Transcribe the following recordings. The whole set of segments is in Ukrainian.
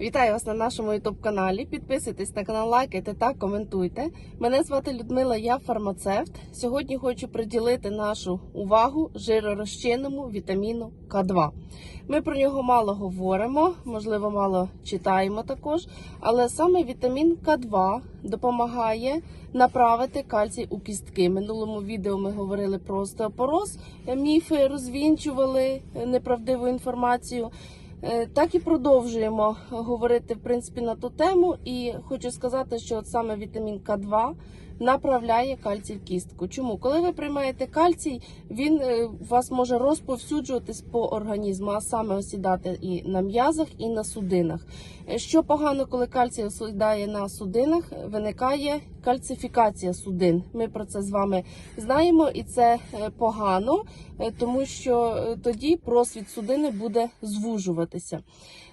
Вітаю вас на нашому youtube каналі. Підписуйтесь на канал, лайкайте та коментуйте. Мене звати Людмила, я фармацевт. Сьогодні хочу приділити нашу увагу жиророзчинному вітаміну К2. Ми про нього мало говоримо, можливо, мало читаємо також, але саме вітамін К2 допомагає направити кальцій у кістки. В минулому відео ми говорили про остеопороз, міфи розвінчували неправдиву інформацію. Е, Так і продовжуємо говорити в принципі на ту тему. І хочу сказати, що от саме вітамін К2 направляє кальцій в кістку. Чому? Коли ви приймаєте кальцій, він е, вас може розповсюджуватись по організму, а саме осідати і на м'язах, і на судинах. Е, Що погано, коли кальцій осідає на судинах, виникає кальцифікація судин. Ми про це з вами знаємо, і це погано, тому що тоді просвіт судини буде звужуватися.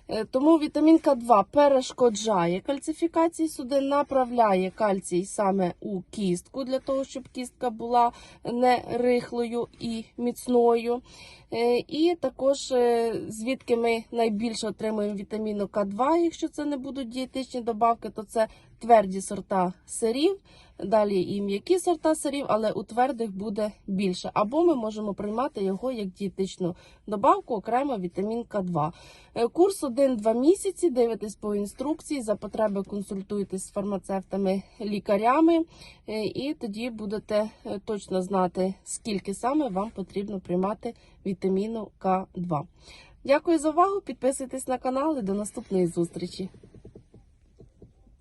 Е, Тому вітамін К2 перешкоджає кальцифікації судин, направляє кальцій саме у кістку для того, щоб кістка була не рихлою і міцною. Е, І також е, звідки ми найбільше отримуємо вітаміну К2, якщо це не будуть дієтичні добавки, то це тверді сорта сирів, далі і м'які сорта сирів, але у твердих буде більше. Або ми можемо приймати його як дієтичну добавку, окремо вітамін К2. Е, Курс 1-2 місяці. Дивитесь по інструкції. За потреби консультуйтесь з фармацевтами, лікарями, е, і тоді будете е, точно знати, скільки саме вам потрібно приймати вітаміну К2. Дякую за увагу. Підписуйтесь на канал і до наступної зустрічі.